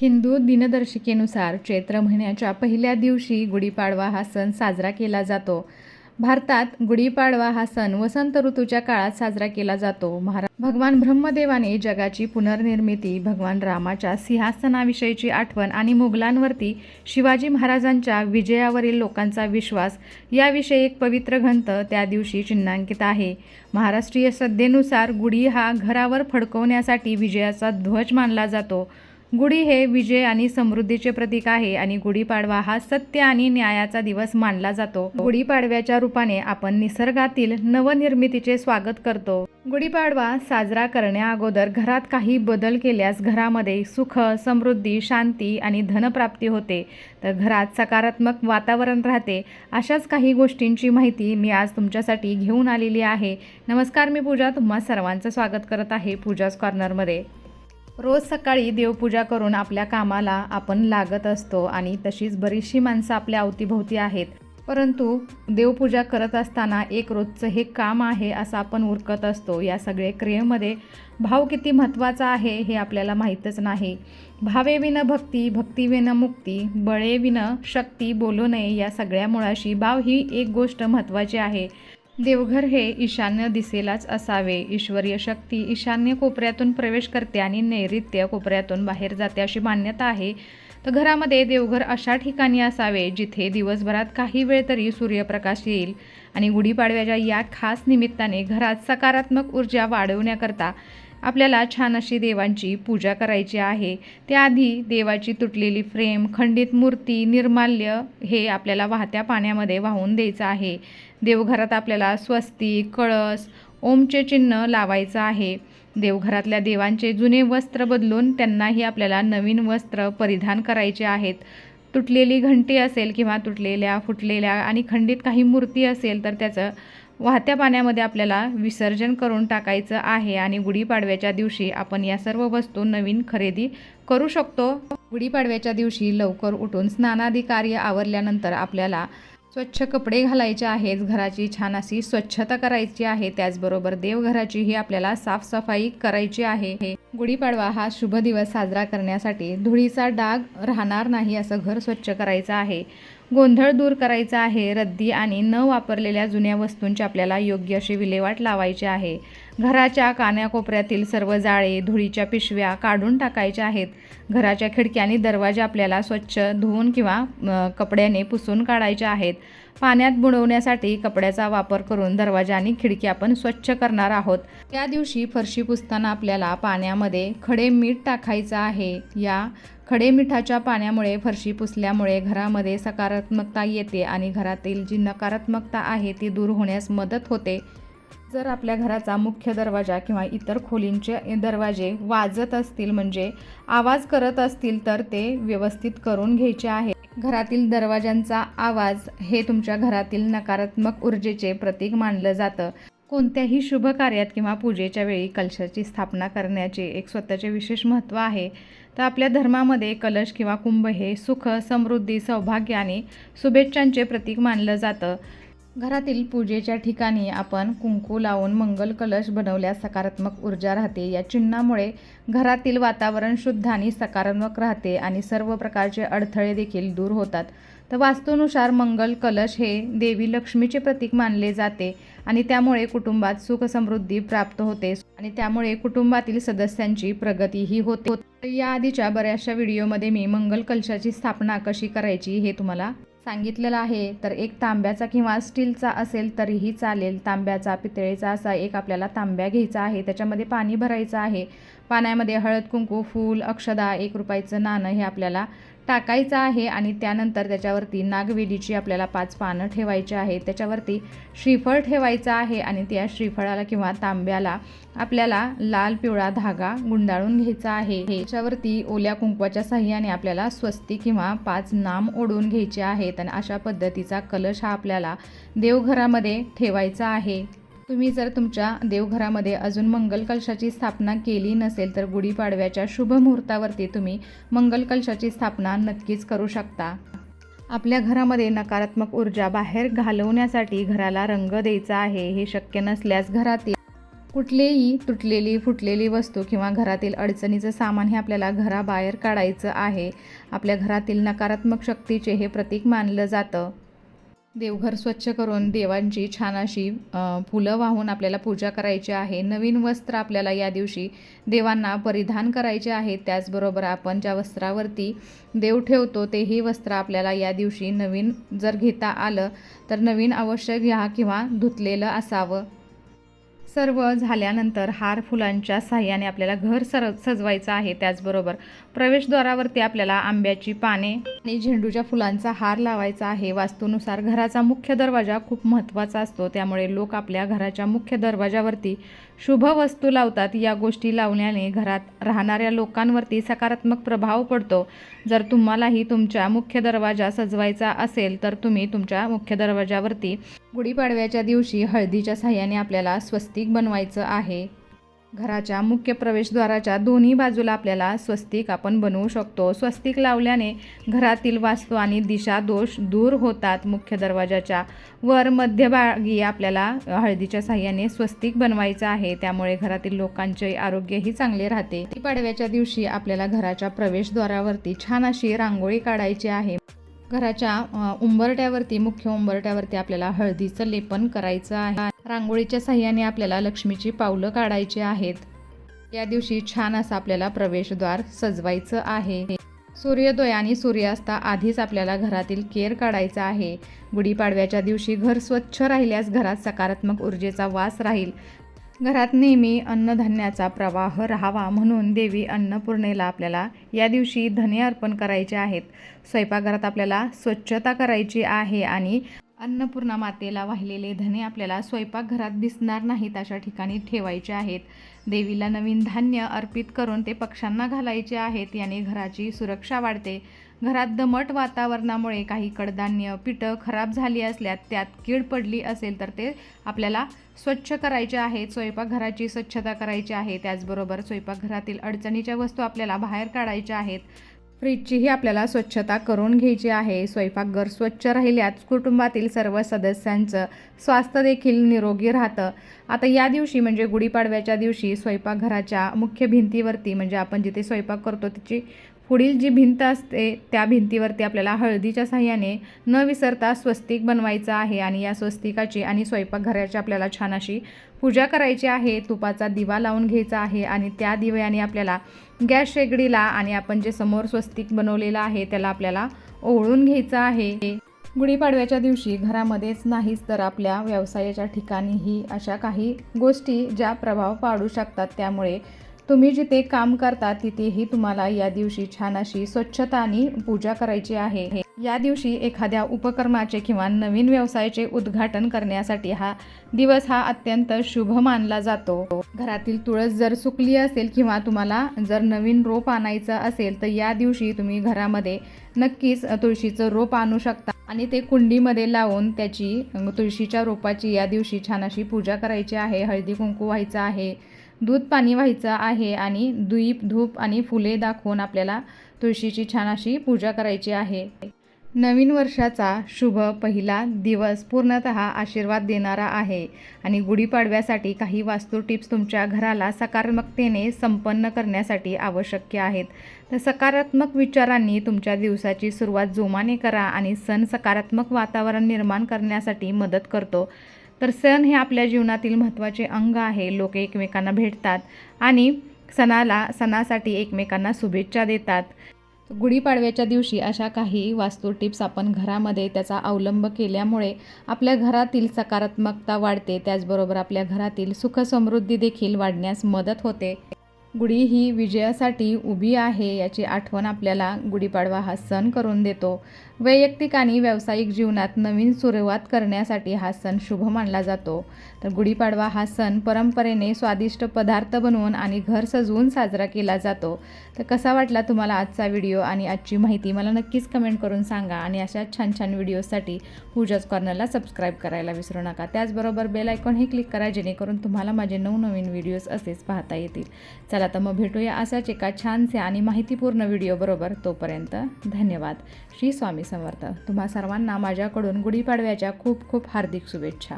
हिंदू दिनदर्शिकेनुसार चैत्र महिन्याच्या पहिल्या दिवशी गुढीपाडवा हा सण साजरा केला जातो. भारतात गुढीपाडवा हा सण वसंत ऋतूच्या काळात साजरा केला जातो. महारा भगवान ब्रह्मदेवाने जगाची पुनर्निर्मिती भगवान रामाच्या सिंहासनाविषयीची आठवण आणि मुघलांवरती शिवाजी महाराजांच्या विजयावरील लोकांचा विश्वास याविषयी एक पवित्र ग्रंथ त्या दिवशी चिन्हांकित आहे. महाराष्ट्रीय श्रद्धेनुसार गुढी हा घरावर फडकवण्यासाठी विजयाचा ध्वज मानला जातो. गुढी हे विजय आणि समृद्धीचे प्रतीक आहे आणि गुढीपाडवा हा सत्य आणि न्यायाचा दिवस मानला जातो. गुढीपाडव्याच्या रूपाने आपण निसर्गातील नवनिर्मितीचे स्वागत करतो. गुढीपाडवा साजरा करण्याअगोदर घरात काही बदल केल्यास घरामध्ये सुख समृद्धी शांती आणि धनप्राप्ती होते. तर घरात सकारात्मक वातावरण राहते अशाच काही गोष्टींची माहिती मी आज तुमच्यासाठी घेऊन आलेली आहे. नमस्कार मी पूजा. तुम्हा सर्वांचं स्वागत करत आहे पूजाच कॉर्नरमध्ये. रोज सकाळी देवपूजा करून आपल्या कामाला आपण लागत असतो आणि तशीच बरीचशी माणसं आपल्या अवतीभोवती आहेत. परंतु देवपूजा करत असताना एक रोजचं हे काम आहे असं आपण उरकत असतो. या सगळे क्रियेमध्ये भाव किती महत्त्वाचा आहे हे आपल्याला माहीतच नाही. भावे विन भक्ती भक्ती विन मुक्ती बळे विन शक्ती बोलू नये या सगळ्या मुळाशी भाव ही एक गोष्ट महत्त्वाची आहे. देवघर हे ईशान्य दिसेलाच असावे. ईश्वरीय शक्ती ईशान्य कोपऱ्यातून प्रवेश करते आणि नैऋत्य कोपऱ्यातून बाहेर जाते अशी मान्यता आहे. तर घरामध्ये देवघर अशा ठिकाणी असावे जिथे दिवसभरात काही वेळ तरी सूर्यप्रकाश येईल आणि गुढीपाडव्याच्या या खास निमित्ताने घरात सकारात्मक ऊर्जा वाढवण्याकरता आपल्याला छान अशी देवांची पूजा करायची आहे. त्याआधी देवाची तुटलेली फ्रेम खंडित मूर्ती निर्माल्य हे आपल्याला वाहत्या पाण्यामध्ये वाहून द्यायचं आहे. देवघरात आपल्याला स्वस्ती कळस ओमचे चिन्ह लावायचं आहे. देवघरातल्या देवांचे जुने वस्त्र बदलून त्यांनाही आपल्याला नवीन वस्त्र परिधान करायचे आहेत. तुटलेली घंटी असेल किंवा तुटलेल्या फुटलेल्या आणि खंडित काही मूर्ती असेल तर त्याचं वाहत्या पाण्यामध्ये आपल्याला विसर्जन करून टाकायचं आहे आणि गुढीपाडव्याच्या दिवशी आपण या सर्व वस्तू नवीन खरेदी करू शकतो. गुढीपाडव्याच्या दिवशी लवकर उठून स्नानादी कार्य आवरल्यानंतर आपल्याला स्वच्छ कपडे घालायचे आहेत घराची छान अशी स्वच्छता करायची आहे त्याचबरोबर देवघराचीही आपल्याला साफसफाई करायची आहे. हे गुढीपाडवा हा शुभ दिवस साजरा करण्यासाठी धुळीचा डाग राहणार नाही असं घर स्वच्छ करायचं आहे. गोंधळ दूर करायचा आहे रद्दी आणि न वापरलेल्या जुन्या वस्तूंची आपल्याला योग्य अशी विल्हेवाट लावायची आहे. घराच्या कान्याकोपऱ्यातील सर्व जाळे धुळीच्या पिशव्या काढून टाकायच्या आहेत. घराच्या खिडक्या आणि दरवाजे आपल्याला स्वच्छ धुवून किंवा कपड्याने पुसून काढायच्या आहेत. पाण्यात बुडवण्यासाठी कपड्याचा वापर करून दरवाजा आणि खिडकी आपण स्वच्छ करणार आहोत. त्या दिवशी फरशी पुसताना आपल्याला पाण्यामध्ये खडे मीठ टाकायचं आहे. या खडे मिठाच्या पाण्यामुळे फरशी पुसल्यामुळे घरामध्ये सकारात्मकता येते आणि घरातील जी नकारात्मकता आहे ती दूर होण्यास मदत होते. जर आपल्या घराचा मुख्य दरवाजा किंवा इतर खोलींचे दरवाजे वाजत असतील म्हणजे आवाज करत असतील तर ते व्यवस्थित करून घ्यायचे आहे. घरातील दरवाजांचा आवाज हे तुमच्या घरातील नकारात्मक ऊर्जेचे प्रतीक मानलं जातं. कोणत्याही शुभ कार्यात किंवा पूजेच्या वेळी कलशाची स्थापना करण्याचे एक स्वतःचे विशेष महत्त्व आहे. तर आपल्या धर्मामध्ये कलश किंवा कुंभ हे सुख समृद्धी सौभाग्य आणि शुभेच्छांचे प्रतीक मानलं जातं. घरातील पूजेच्या ठिकाणी आपण कुंकू लावून मंगल कलश बनवल्यास सकारात्मक ऊर्जा राहते. या चिन्हामुळे घरातील वातावरण शुद्ध आणि सकारात्मक राहते आणि सर्व प्रकारचे अडथळे देखील दूर होतात. तर वास्तूनुसार मंगल कलश हे देवी लक्ष्मीचे प्रतीक मानले जाते आणि त्यामुळे कुटुंबात सुख समृद्धी प्राप्त होते आणि त्यामुळे कुटुंबातील सदस्यांची प्रगतीही होते. तर या आधीच्या बऱ्याचशा व्हिडिओमध्ये मी मंगल कलशाची स्थापना कशी करायची हे तुम्हाला सांगितलेलं आहे तर एक तांब्याचा किंवा स्टीलचा असेल तरीही चालेल. तांब्याचा पितळेचा असा एक आपल्याला तांब्या घ्यायचा आहे. त्याच्यामध्ये पाणी भरायचं आहे. पाण्यामध्ये हळद कुंकू फूल अक्षदा एक रुपयाचं नाणं हे आपल्याला टाकायचं आहे आणि त्यानंतर त्याच्यावरती नागवेलीची आपल्याला पाच पानं ठेवायची आहे त्याच्यावरती श्रीफळ ठेवायचं आहे आणि त्या श्रीफळाला किंवा तांब्याला आपल्याला लाल पिवळा धागा गुंडाळून घ्यायचा आहे. त्याच्यावरती ओल्या कुंकवाच्या साह्याने आपल्याला स्वस्ती किंवा पाच नाम ओढून घ्यायचे आहेत आणि अशा पद्धतीचा कलश हा आपल्याला देवघरामध्ये ठेवायचा आहे. तुम्ही जर तुमच्या देवघरामध्ये अजून मंगल कलशाची स्थापना केली नसेल तर गुढीपाडव्याच्या शुभ मुहूर्तावरती तुम्ही मंगल कलशाची स्थापना नक्कीच करू शकता. आपल्या घरामध्ये नकारात्मक ऊर्जा बाहेर घालवण्यासाठी घराला रंग द्यायचा आहे हे शक्य नसल्यास घरातील कुठलीही तुटलेली फुटलेली वस्तू किंवा घरातील अडचणीचं सामान हे आपल्याला घराबाहेर काढायचं आहे. आपल्या घरातील नकारात्मक शक्तीचे हे प्रतीक मानलं जातं. देवघर स्वच्छ करून देवांची छान अशी फुलं वाहून आपल्याला पूजा करायची आहे. नवीन वस्त्र आपल्याला या दिवशी देवांना परिधान करायचे आहे. त्याचबरोबर आपण ज्या वस्त्रावरती देव ठेवतो तेही वस्त्र आपल्याला या दिवशी नवीन जर घेता आलं तर नवीन अवश्य घ्या किंवा धुतलेलं असावं. सर्व झाल्यानंतर हार फुलांच्या साह्याने आपल्याला घर सर सजवायचं आहे. त्याचबरोबर प्रवेशद्वारावरती आपल्याला आंब्याची पाने आणि झेंडूच्या फुलांचा हार लावायचा आहे. वास्तूनुसार घराचा मुख्य दरवाजा खूप महत्त्वाचा असतो. त्यामुळे लोक आपल्या घराच्या मुख्य दरवाजावरती शुभ वस्तू लावतात. या गोष्टी लावण्याने घरात राहणाऱ्या लोकांवरती सकारात्मक प्रभाव पडतो. जर तुम्हालाही तुमच्या मुख्य दरवाजा सजवायचा असेल तर तुम्ही तुमच्या मुख्य दरवाजावरती गुढीपाडव्याच्या दिवशी हळदीच्या साह्याने आपल्याला स्वस्तिक बनवायचं आहे. घराच्या मुख्य प्रवेशद्वाराच्या दोन्ही बाजूला आपल्याला स्वस्तिक आपण बनवू शकतो. स्वस्तिक लावल्याने घरातील वास्तू आणि दिशा दोष दूर होतात. मुख्य दरवाजाच्या वर मध्यभागी आपल्याला हळदीच्या साह्याने स्वस्तिक बनवायचं आहे. त्यामुळे घरातील लोकांचे आरोग्यही चांगले राहते. पाडव्याच्या दिवशी आपल्याला घराच्या प्रवेशद्वारावरती छान अशी रांगोळी काढायची आहे. घराच्या उंबरट्यावरती मुख्य उंबरट्यावरती आपल्याला हळदीचं लेपन करायचं आहे. रांगोळीच्या साह्याने आपल्याला लक्ष्मीची पावलं काढायची आहेत. या दिवशी छान असं आपल्याला प्रवेशद्वार सजवायचं आहे. सूर्योदय आणि सूर्यास्ता आधीच आपल्याला घरातील केर काढायचा आहे. गुढीपाडव्याच्या दिवशी घर स्वच्छ राहिल्यास घरात सकारात्मक ऊर्जेचा वास राहील. घरात नेहमी अन्नधान्याचा प्रवाह राहावा म्हणून देवी अन्नपूर्णेला आपल्याला या दिवशी धने अर्पण करायचे आहेत. स्वयंपाकघरात आपल्याला स्वच्छता करायची आहे आणि अन्नपूर्णा मातेला वाहिलेले धने आपल्याला स्वयंपाकघरात दिसणार नाहीत अशा ठिकाणी ठेवायचे आहेत. देवीला नवीन धान्य अर्पित करून ते पक्ष्यांना घालायचे आहेत. याने घराची सुरक्षा वाढते. घरात दमट वातावरणामुळे काही कडधान्य पिठं खराब झाली असल्यात त्यात कीड पडली असेल तर ते आपल्याला स्वच्छ करायचे आहेत स्वयंपाकघराची स्वच्छता करायची आहे. त्याचबरोबर स्वयंपाकघरातील अडचणीच्या वस्तू आपल्याला बाहेर काढायच्या आहेत. फ्रीजचीही आपल्याला स्वच्छता करून घ्यायची आहे. स्वयंपाकघर स्वच्छ राहिल्यात कुटुंबातील सर्व सदस्यांचं स्वास्थ्य देखील निरोगी राहतं. आता या दिवशी म्हणजे गुढीपाडव्याच्या दिवशी स्वयंपाकघराच्या मुख्य भिंतीवरती म्हणजे आपण जिथे स्वयंपाक करतो तिची पुढील जी भिंत असते त्या भिंतीवरती आपल्याला हळदीच्या साह्याने न विसरता स्वस्तिक बनवायचं आहे आणि या स्वस्तिकाची आणि स्वयंपाकघराची आपल्याला छान अशी पूजा करायची आहे तुपाचा दिवा लावून घ्यायचा आहे आणि त्या दिव्याने आपल्याला गॅस शेगडीला आणि आपण जे समोर स्वस्तिक बनवलेलं आहे त्याला आपल्याला ओवळून घ्यायचं आहे. गुढीपाडव्याच्या दिवशी घरामध्येच नाहीच तर आपल्या व्यवसायाच्या ठिकाणीही अशा काही गोष्टी ज्या प्रभाव पाडू शकतात त्यामुळे तुम्ही जिथे काम करता तिथेही तुम्हाला या दिवशी छान अशी स्वच्छता आणि पूजा करायची आहे. या दिवशी एखाद्या उपक्रमाचे किंवा नवीन व्यवसायाचे उद्घाटन करण्यासाठी हा दिवस हा अत्यंत शुभ मानला जातो. घरातील तुळस जर सुकली असेल किंवा तुम्हाला जर नवीन रोप आणायचं असेल तर या दिवशी तुम्ही घरामध्ये नक्कीच तुळशीचं रोप आणू शकता. आणि ते कुंडीमध्ये लावून त्याची तुळशीच्या रोपाची या दिवशी छान अशी पूजा करायची आहे. हळदी कुंकू व्हायचं आहे. दूध पाणी व्हायचं आहे आणि दुईप धूप आणि फुले दाखवून आपल्याला तुळशीची छान अशी पूजा करायची आहे. नवीन वर्षाचा शुभ पहिला दिवस पूर्णतः आशीर्वाद देणारा आहे आणि गुढीपाडव्यासाठी काही वास्तू टिप्स तुमच्या घराला सकारात्मकतेने संपन्न करण्यासाठी आवश्यक आहेत. तर सकारात्मक विचारांनी तुमच्या दिवसाची सुरुवात जोमाने करा आणि सण सकारात्मक वातावरण निर्माण करण्यासाठी मदत करतो. तर सण हे आपल्या जीवनातील महत्त्वाचे अंग आहे. लोक एकमेकांना भेटतात आणि सणाला सणासाठी एकमेकांना शुभेच्छा देतात. गुढीपाडव्याच्या दिवशी अशा काही वास्तू टिप्स आपण घरामध्ये त्याचा अवलंब केल्यामुळे आपल्या घरातील सकारात्मकता वाढते. त्याचबरोबर आपल्या घरातील सुखसमृद्धी देखील वाढण्यास मदत होते. गुढी ही विजयासाठी उभी आहे याची आठवण आपल्याला गुढीपाडवा हा सण करून देतो. वैयक्तिक आणि व्यावसायिक जीवनात नवीन सुरुवात करण्यासाठी हा सण शुभ मानला जातो. तर गुढीपाडवा हा सण परंपरेने स्वादिष्ट पदार्थ बनवून आणि घर सजवून साजरा केला जातो. तर कसा वाटला तुम्हाला आजचा व्हिडिओ आणि आजची माहिती मला नक्कीच कमेंट करून सांगा आणि अशा छान छान व्हिडिओसाठी पूजाच कॉर्नरला सबस्क्राईब करायला विसरू नका. त्याचबरोबर बेल आयकॉनही क्लिक करा जेणेकरून तुम्हाला माझे नवनवीन व्हिडिओज असेच पाहता येतील. चला तर मग भेटूया अशाच एका छानसे आणि माहितीपूर्ण व्हिडिओबरोबर. तोपर्यंत धन्यवाद. श्री स्वामी समर्थ. तुम्हा सर्वांना माझ्याकडून गुढीपाडव्याच्या खूप खूप हार्दिक शुभेच्छा.